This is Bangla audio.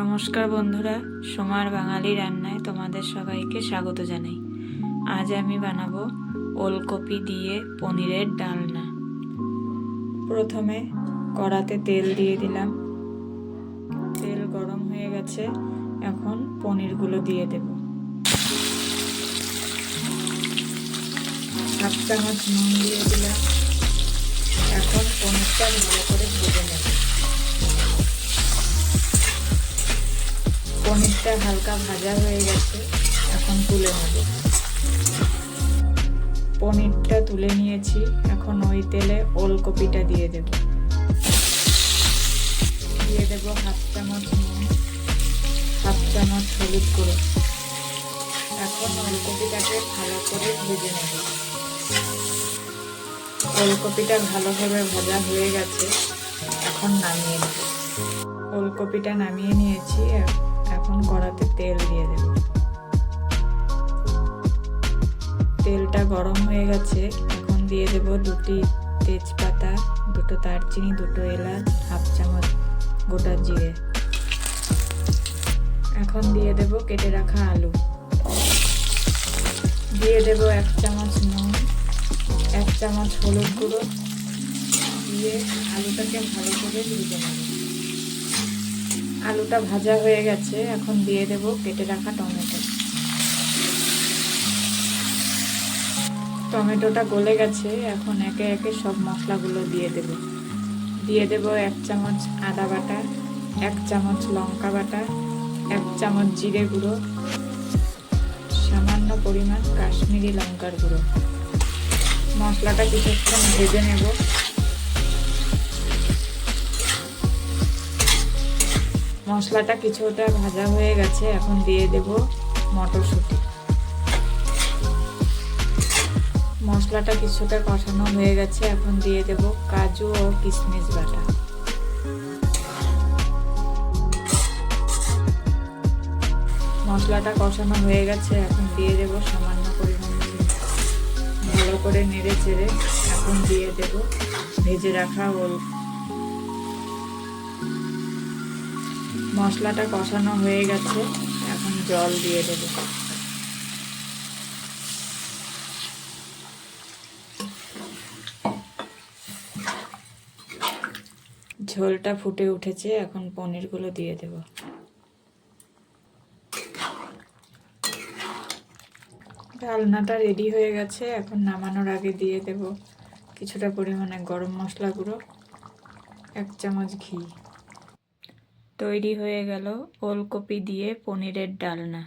নমস্কার বন্ধুরা, সোমার বাঙালি রান্নায় তোমাদের সবাইকে স্বাগত জানাই। আজ আমি বানাবো ওলকপি দিয়ে পনিরের ডালনা। প্রথমে কড়াতে তেল দিয়ে দিলাম। তেল গরম হয়ে গেছে, এখন পনিরগুলো দিয়ে দেব। হাফ চামচ নুন দিয়ে দিলাম। এখন পনিরটা ভালো করে ভেজে নেব। পনিরটা হালকা ভাজা হয়ে গেছে, এখন তুলে নেব। পনিরটা তুলে নিয়েছি, এখন ওই তেলে ওলকপিটা দিয়ে দেব। দিয়ে দেব হাফ চামচ নুন, হাফ চামচ হলুদ গুঁড়ো। এখন ওলকপিটাকে ভালো করে ভেজে নেব। ওলকপিটা ভালোভাবে ভাজা হয়ে গেছে, এখন নামিয়ে নেব। ওলকপিটা নামিয়ে নিয়েছি এখন কড়াতে তেল দিয়ে দেব। তেলটা গরম হয়ে গেছে, এখন দিয়ে দেব দুটি তেজপাতা, দুটো দারচিনি, দুটো এলাচ, হাফ চামচ গোটা জিরে। এখন দিয়ে দেব কেটে রাখা আলু। দিয়ে দেব এক চামচ নুন, এক চামচ হলুদ গুঁড়ো। দিয়ে আলুটাকে ভালো করে ভেজে নেব। আলুটা ভাজা হয়ে গেছে, এখন দিয়ে দেব কেটে রাখা টমেটো। টমেটোটা গলে গেছে, এখন একে একে সব মশলাগুলো দিয়ে দেব। দিয়ে দেব এক চামচ আদা বাটা, এক চামচ লঙ্কা বাটা, এক চামচ জিরে গুঁড়ো, সামান্য পরিমাণ কাশ্মীরি লঙ্কার গুঁড়ো। মশলাটা কিছুক্ষণ ভেজে নেব। মশলাটা কিছুটা ভাজা হয়ে গেছে, এখন দিয়ে দেব মটরশুঁটি। মশলাটা কিছুটা কষানো হয়ে গেছে, এখন দিয়ে দেব কাজু ও কিশমিশ বাটা। মশলাটা কষানো হয়ে গেছে, এখন দিয়ে দেব সামান্য পরিমাণ ভালো করে নেড়ে চেড়ে এখন দিয়ে দেব ভেজে রাখা ওল মশলাটা কষানো হয়ে গেছে। এখন জল দিয়ে দেব। ঝোলটা ফুটে উঠেছে, এখন পনিরগুলো দিয়ে দেব। ডালনাটা রেডি হয়ে গেছে, এখন নামানোর আগে দিয়ে দেব কিছুটা পরিমাণে গরম মশলা গুঁড়ো, এক চামচ ঘি। তৈরি হয়ে গেল ওলকপি দিয়ে পনিরের ডালনা।